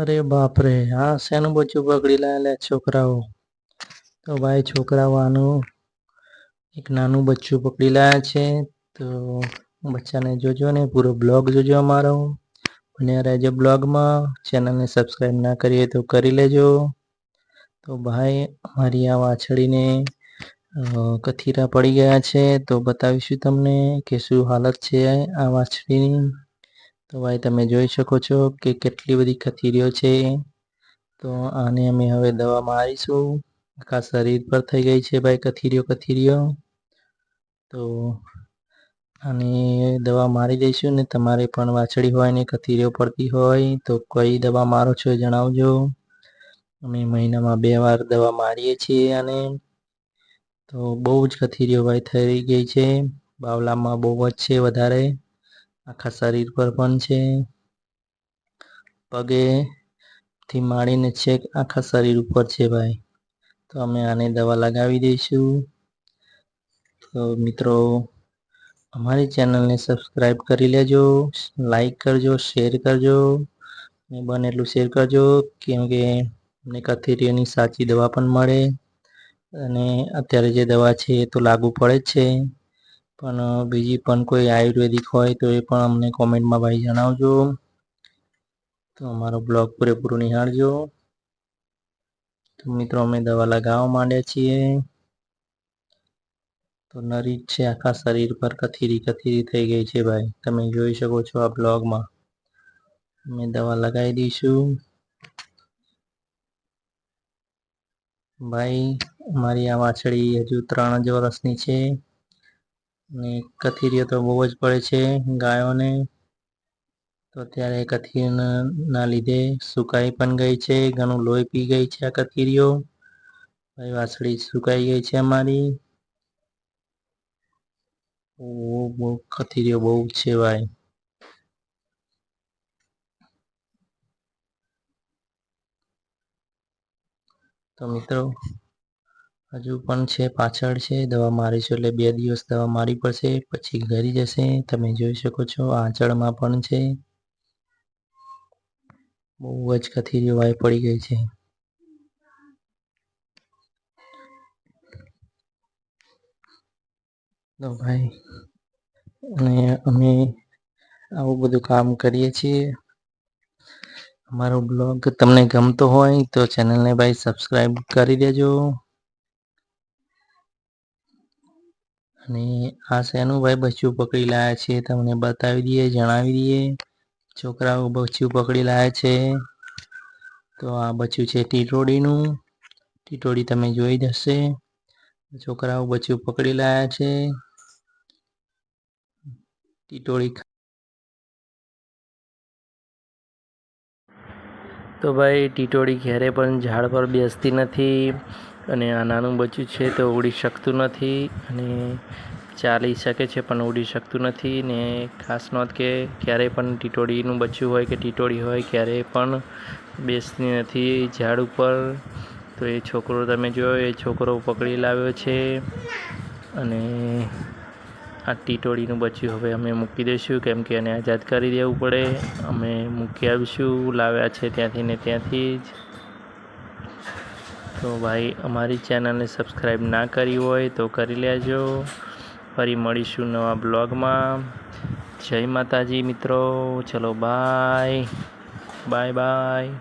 અરે બાપરે, આ શેનું બચ્ચું પકડી લાયેલા છોકરાઓ? તો ભાઈ છોકરાઓ, આનું એક નાનું બચ્ચું પકડી લાયા છે. તો બચ્ચાને જોજો ને, પૂરો બ્લોગ જોજો અમારો. અને રહેજો બ્લોગમાં ચેનલને સબસ્ક્રાઈબ ના કરીએ તો કરી લેજો. તો ભાઈ અમારી આ વાછડીને કથીરા પડી ગયા છે. તો બતાવીશું તમને કે શું હાલત છે આ વાછડીની. તો ભાઈ તમે જોઈ શકો છો કે કેટલી બધી કથીરીઓ છે. તો આને અમે હવે દવા મારીશું આખા શરીર પર થઈ ગઈ છે ભાઈ કથીરીઓ કથીરીઓ. તો અને દવા મારી દઈશું ને તમારે પણ વાછડી હોય ને કથીરીઓ પડતી હોય તો કઈ દવા મારો છો એ જણાવજો. અમે મહિનામાં બે વાર દવા મારીએ છીએ અને તો બહુ જ કથીરીઓ ભાઈ થઈ ગઈ છે. બાવલામાં બહુ જ છે વધારે. આખા શરીર પર પણ છે. પગે થી માંડીને છેક આખા શરીર ઉપર છે ભાઈ. તો અમે આને દવા લગાવી દઈશું. તો મિત્રો, અમારી ચેનલને સબસ્ક્રાઈબ કરી લેજો, લાઈક કરજો, શેર કરજો, ને બને એટલું શેર કરજો કેમ કે અમને કથેરીઓની સાચી દવા પણ મળે. અને અત્યારે જે દવા છે એ તો લાગુ પડે જ છે. પણ બીજી પણ કોઈ આયુર્વેદિક હોય તો એ પણ અમને કોમેન્ટમાં ભાઈ જણાવજો. તો અમારો બ્લોગ પૂરેપૂરો નિહાળજો. તો મિત્રો, અમે દવા લગાવવા માંડ્યા છીએ. તો નરી છે, આખા શરીર પર કથીરી કથીરી થઈ ગઈ છે ભાઈ. તમે જોઈ શકો છો આ બ્લોગમાં. અમે દવા લગાવી દઈશું. ભાઈ મારી આ વાછડી હજુ ત્રણ જ વર્ષની છે. અને કથીરીઓ તો બહુ જ પડે છે ગાયોને. તો અત્યારે કથીરના લીધે સુકાઈ પણ ગઈ છે, ઘણું લોહી પી ગઈ છે આ કથીરીઓ ભાઈ વાસળી સુકાઈ ગઈ છે અમારી. બહુ કથીરીઓ બહુ છે ભાઈ. તો મિત્રો હજુ પણ છે, પાછળ છે, દવા મારીશું એટલે બે દિવસ દવા મારી પડશે, પછી ઘરી જશે, તમે જોઈ શકો છો, આંચળમાં પણ છે. બહુ જ કથીરી વાય પડી ગઈ છે. તો ભાઈ, અને અમે આવું બધું કામ કરીએ છીએ. અમારો બ્લોગ તમને ગમતો હોય તો ચેનલને ભાઈ સબસ્ક્રાઈબ કરી દેજો. અને આ શેનું ભાઈ બચ્ચું પકડી લાયા છે, તમને બતાવી દઈએ, જણાવી દઈએ. છોકરાઓ બચ્ચું પકડી લાયા છે. તો આ બચ્ચું છે ટીટોડીનું. ટીટોડી તમે જોઈ જશે. છોકરાઓ બચ્ચું પકડી લાયા છે. ટીટોળી તો ભાઈ ટીટોડી ઘેરે પણ ઝાડ પર બેસતી નથી. અને આ નાનું બચ્ચું છે તો ઉડી શકતું નથી અને ચાલી શકે છે પણ ઉડી શકતું નથી ને ખાસ નોંધ કે ક્યારેય પણ ટીટોળીનું બચ્ચું હોય કે ટીટોળી હોય ક્યારેય પણ બેસતી નથી ઝાડ ઉપર. તો એ છોકરો તમે જોયો, એ છોકરો પકડી લાવ્યો છે અને આ ટીટોળીનું બચ્યું હવે અમે મૂકી દઈશું કેમ કે એને આઝાદ કરી દેવું પડે. અમે મૂકી આવીશું, લાવ્યા છે ત્યાંથી ને ત્યાંથી જ. તો ભાઈ, અમારી ચેનલને સબસ્ક્રાઈબ ના કરી હોય તો કરી લેજો. ફરી મળીશું નવા બ્લોગમાં. જય માતાજી મિત્રો. ચલો, બાય. Bye bye.